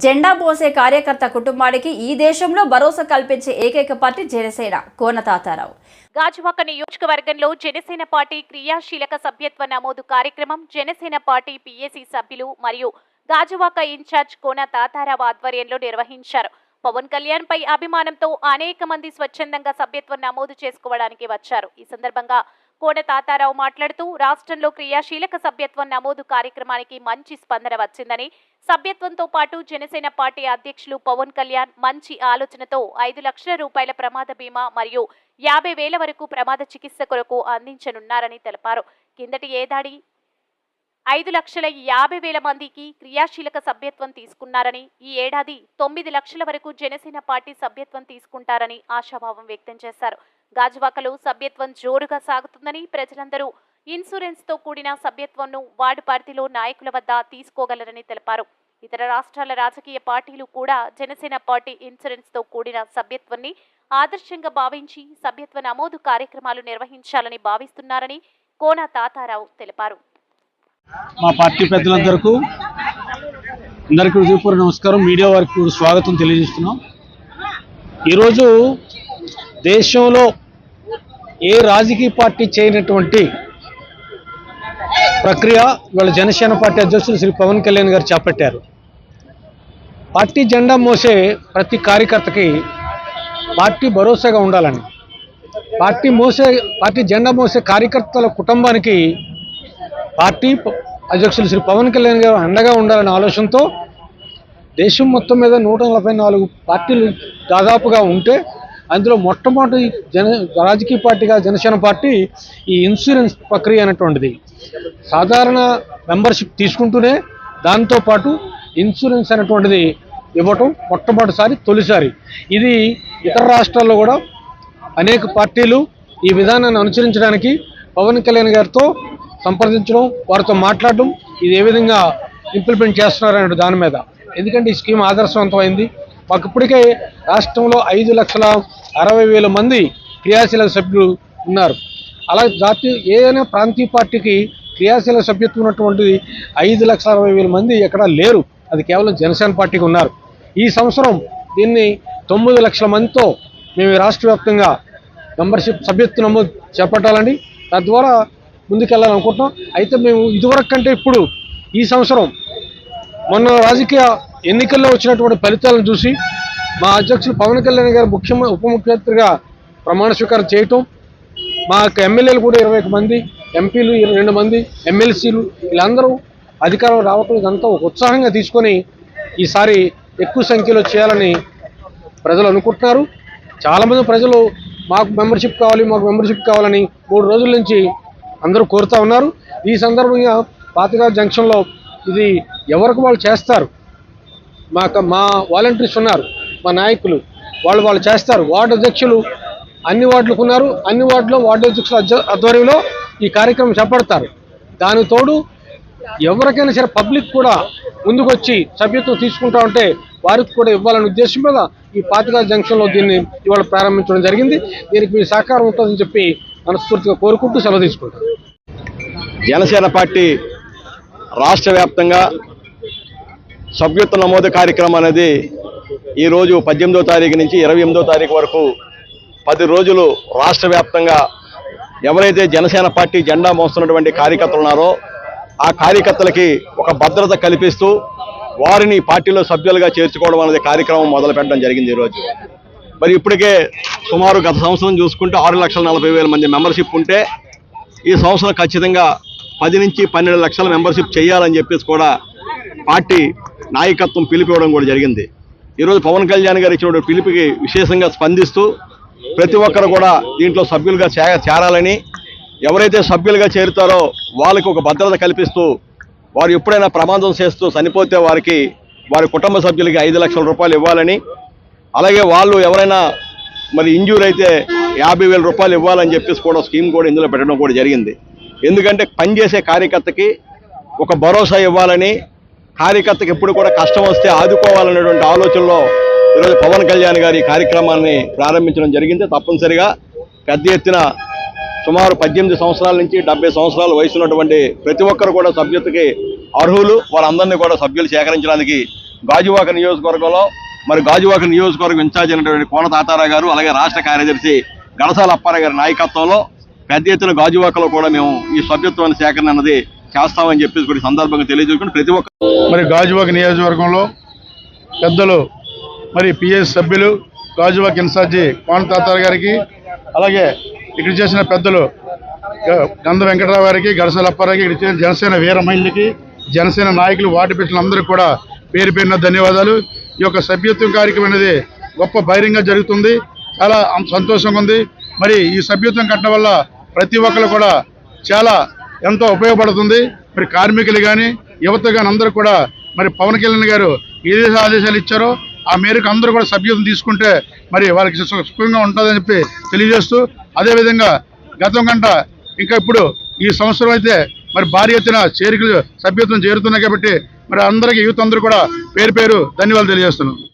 జెండా పోసే కార్యకర్త కుటుంబానికి ఈ దేశంలో భరోసా కల్పించే ఏకైక పార్టీ జనసేన కోన తాతారావు. గాజువాక నియోజకవర్గంలో జనసేన పార్టీ క్రియాశీలక సభ్యత్వ నమోదు కార్యక్రమం జనసేన పార్టీ పిఎస్సీ సభ్యులు మరియు గాజువాక ఇన్ఛార్జ్ కోన తాతారావు ఆధ్వర్యంలో నిర్వహించారు. పవన్ కళ్యాణ్ పై అభిమానంతో అనేక మంది స్వచ్ఛందంగా సభ్యత్వం నమోదు చేసుకోవడానికి వచ్చారు. ఈ సందర్భంగా కోన తాతారావు మాట్లాడుతూ రాష్ట్రంలో క్రియాశీలక సభ్యత్వం నమోదు కార్యక్రమానికి మంచి స్పందన వచ్చిందని సభ్యత్వంతో పాటు జనసేన పార్టీ అధ్యక్షులు పవన్ కళ్యాణ్ మంచి ఆలోచనతో ఐదు లక్షల రూపాయల ప్రమాద బీమా మరియు యాభై వేల వరకు ప్రమాద చికిత్స కొరకు అందించనున్నారని తెలిపారు. కిందటి ఏడాది ఐదు లక్షల యాభై వేల మందికి క్రియాశీలక సభ్యత్వం తీసుకున్నారని ఈ ఏడాది తొమ్మిది లక్షల వరకు జనసేన పార్టీ సభ్యత్వం తీసుకుంటారని ఆశాభావం వ్యక్తం చేశారు. గాజువాకలో సభ్యత్వం జోరుగా సాగుతుందని ప్రజలందరూ ఇన్సూరెన్స్తో కూడిన సభ్యత్వంను వార్డు పార్టీలో నాయకుల వద్ద తీసుకోగలరని తెలిపారు. ఇతర రాష్ట్రాల రాజకీయ పార్టీలు కూడా జనసేన పార్టీ ఇన్సూరెన్స్తో కూడిన సభ్యత్వాన్ని ఆదర్శంగా భావించి సభ్యత్వ నమోదు కార్యక్రమాలు నిర్వహించాలని భావిస్తున్నారని కోన తాతారావు తెలిపారు. మా పార్టీ పెద్దలందరికీ అందరికీ హృదయపూర్వ నమస్కారం. మీడియా వారికి స్వాగతం తెలియజేస్తున్నాం. ఈరోజు దేశంలో ఏ రాజకీయ పార్టీ చేయనటువంటి ప్రక్రియ వాళ్ళ జనసేన పార్టీ అధ్యక్షులు శ్రీ పవన్ కళ్యాణ్ గారు చేపట్టారు. పార్టీ జెండా మోసే ప్రతి కార్యకర్తకి పార్టీ భరోసాగా ఉండాలని పార్టీ మోసే పార్టీ జెండా మోసే కార్యకర్తల కుటుంబానికి పార్టీ అధ్యక్షులు శ్రీ పవన్ కళ్యాణ్ గారు అండగా ఉండాలనే ఆలోచనతో దేశం మొత్తం మీద నూట నలభై నాలుగు పార్టీలు దాదాపుగా ఉంటే అందులో మొట్టమొదటి జన రాజకీయ పార్టీగా జనసేన పార్టీ ఈ ఇన్సూరెన్స్ ప్రక్రియ అనేటువంటిది. సాధారణ మెంబర్షిప్ తీసుకుంటూనే దాంతోపాటు ఇన్సూరెన్స్ అనేటువంటిది ఇవ్వటం మొట్టమొదటిసారి తొలిసారి. ఇది ఇతర రాష్ట్రాల్లో కూడా అనేక పార్టీలు ఈ విధానాన్ని అనుసరించడానికి పవన్ కళ్యాణ్ గారితో సంప్రదించడం వారితో మాట్లాడడం ఇది ఏ విధంగా ఇంప్లిమెంట్ చేస్తున్నారనే దాని మీద. ఎందుకంటే ఈ స్కీమ్ ఆదర్శవంతమైంది. మాకు ఇప్పటికే రాష్ట్రంలో ఐదు లక్షల అరవై వేల మంది క్రియాశీల సభ్యులు ఉన్నారు. అలా జాతీయ ఏదైనా ప్రాంతీయ పార్టీకి క్రియాశీల సభ్యత్వం ఉన్నటువంటిది ఐదు లక్షల అరవై వేల మంది ఎక్కడా లేరు. అది కేవలం జనసేన పార్టీకి ఉన్నారు. ఈ సంవత్సరం దీన్ని తొమ్మిది లక్షల మందితో మేము రాష్ట్ర వ్యాప్తంగా మెంబర్షిప్ సభ్యత్వ నమోదు చేపట్టాలని తద్వారా ముందుకెళ్ళాలనుకుంటున్నాం అయితే మేము ఇదివరకు కంటే ఇప్పుడు ఈ సంవత్సరం మొన్న రాజకీయ ఎన్నికల్లో వచ్చినటువంటి ఫలితాలను చూసి మా అధ్యక్షులు పవన్ కళ్యాణ్ గారు ముఖ్యమ ఉప ముఖ్యమంత్రిగా ప్రమాణ స్వీకారం చేయటం. మా యొక్క ఎమ్మెల్యేలు కూడా ఇరవై ఒక మంది ఎంపీలు ఇరవై రెండు మంది ఎమ్మెల్సీలు వీళ్ళందరూ అధికారం రావటం ఇదంతా ఒక ఉత్సాహంగా తీసుకొని ఈసారి ఎక్కువ సంఖ్యలో చేయాలని ప్రజలు అనుకుంటున్నారు. చాలామంది ప్రజలు మాకు మెంబర్షిప్ కావాలి మాకు మెంబర్షిప్ కావాలని మూడు రోజుల నుంచి అందరూ కోరుతా ఉన్నారు. ఈ సందర్భంగా పాతగా జంక్షన్లో ఇది ఎవరికి వాళ్ళు చేస్తారు? మా మా వాలంటీర్స్ ఉన్నారు. మా నాయకులు వాళ్ళు వాళ్ళు చేస్తారు. వార్డు అధ్యక్షులు అన్ని వార్డులకు ఉన్నారు. అన్ని వార్డులో వార్డు అధ్యక్షుల ఆధ్వర్యంలో ఈ కార్యక్రమం చేపడతారు. దాని తోడు ఎవరికైనా సరే పబ్లిక్ కూడా ముందుకొచ్చి సభ్యత్వం తీసుకుంటా ఉంటే వారికి కూడా ఇవ్వాలనే ఉద్దేశం మీద ఈ పాతికా జంక్షన్లో దీన్ని ఇవాళ ప్రారంభించడం జరిగింది. దీనికి మీ సహకారం ఉంటుందని చెప్పి మనస్ఫూర్తిగా కోరుకుంటూ సెలవు తీసుకుంటారు జనసేన పార్టీ రాష్ట్ర వ్యాప్తంగా సభ్యత్వ నమోదు కార్యక్రమం అనేది ఈరోజు పద్దెనిమిదో తారీఖు నుంచి ఇరవై ఎనిమిదో తారీఖు వరకు పది రోజులు రాష్ట్ర వ్యాప్తంగా ఎవరైతే జనసేన పార్టీ జెండా మోస్తున్నటువంటి కార్యకర్తలు ఉన్నారో ఆ కార్యకర్తలకి ఒక భద్రత కల్పిస్తూ వారిని పార్టీలో సభ్యులుగా చేర్చుకోవడం అనేది కార్యక్రమం మొదలు జరిగింది ఈరోజు మరి ఇప్పటికే సుమారు గత సంవత్సరం చూసుకుంటే ఆరు లక్షల నలభై వేల మంది మెంబర్షిప్ ఉంటే ఈ సంవత్సరం ఖచ్చితంగా పది నుంచి పన్నెండు లక్షల మెంబర్షిప్ చేయాలని చెప్పేసి కూడా పార్టీ నాయకత్వం పిలిపివ్వడం కూడా జరిగింది. ఈరోజు పవన్ కళ్యాణ్ గారు ఇచ్చిన పిలుపుకి విశేషంగా స్పందిస్తూ ప్రతి ఒక్కరు కూడా దీంట్లో సభ్యులుగా చేరాలని ఎవరైతే సభ్యులుగా చేరుతారో వాళ్ళకి ఒక భద్రత కల్పిస్తూ వారు ఎప్పుడైనా ప్రమాదం చేస్తూ చనిపోతే వారికి వారి కుటుంబ సభ్యులకి ఐదు లక్షల రూపాయలు ఇవ్వాలని అలాగే వాళ్ళు ఎవరైనా మరి ఇంజూర్ అయితే యాభై వేల రూపాయలు ఇవ్వాలని చెప్పేసి కూడా స్కీమ్ కూడా ఇందులో పెట్టడం కూడా జరిగింది. ఎందుకంటే పనిచేసే కార్యకర్తకి ఒక భరోసా ఇవ్వాలని కార్యకర్తకు ఎప్పుడు కూడా కష్టం వస్తే ఆదుకోవాలనేటువంటి ఆలోచనలో ఈరోజు పవన్ కళ్యాణ్ గారి కార్యక్రమాన్ని ప్రారంభించడం జరిగింది. తప్పనిసరిగా పెద్ద ఎత్తున సుమారు పద్దెనిమిది సంవత్సరాల నుంచి డెబ్బై సంవత్సరాల వయసు ఉన్నటువంటి ప్రతి ఒక్కరు కూడా సభ్యతకి అర్హులు. వారందరినీ కూడా సభ్యులు సేకరించడానికి గాజువాక నియోజకవర్గంలో మరి గాజువాక నియోజకవర్గం ఇన్ఛార్జ్ అయినటువంటి కోన తాతారా గారు అలాగే రాష్ట్ర కార్యదర్శి గణసాల అప్పారావు గారి నాయకత్వంలో పెద్ద ఎత్తున గాజువాకలో కూడా మేము ఈ సభ్యత్వాన్ని సేకరణ అన్నది చేస్తామని చెప్పేసి కూడా సందర్భంగా తెలియజేసుకుని ప్రతి ఒక్క మరి గాజువాక నియోజకవర్గంలో పెద్దలు మరి పిఎస్ సభ్యులు గాజువాక ఇన్ఛార్జి పవన్ తాతార్ గారికి అలాగే ఇక్కడ చేసిన పెద్దలు గ- గంధ వెంకటరావు గారికి గడసల అప్పారావుకి ఇక్కడ చేసిన జనసేన వీర మహిళలకి జనసేన నాయకులు వాటి పెట్టినందరికీ కూడా పేరు పేరున ధన్యవాదాలు. ఈ యొక్క సభ్యత్వం కార్యక్రమం అనేది గొప్ప బహిరంగంగా జరుగుతుంది. చాలా సంతోషంగా ఉంది. మరి ఈ సభ్యత్వం కట్టడం వల్ల ప్రతి ఒక్కరు కూడా చాలా ఎంతో ఉపయోగపడుతుంది. మరి కార్మికులు కానీ యువత కానీ అందరూ కూడా మరి పవన్ కళ్యాణ్ గారు ఏదైతే ఆదేశాలు ఇచ్చారో ఆ మేరకు అందరూ కూడా సభ్యత్వం తీసుకుంటే మరి వాళ్ళకి సుఖంగా ఉంటుందని చెప్పి తెలియజేస్తూ అదేవిధంగా గతం కంట ఇంకా ఇప్పుడు ఈ సంవత్సరం అయితే మరి భారీ ఎత్తున చేరికలు సభ్యత్వం చేరుతున్నాయి కాబట్టి మరి అందరికీ యూత్ అందరూ కూడా పేరు పేరు ధన్యవాదాలు తెలియజేస్తున్నాం.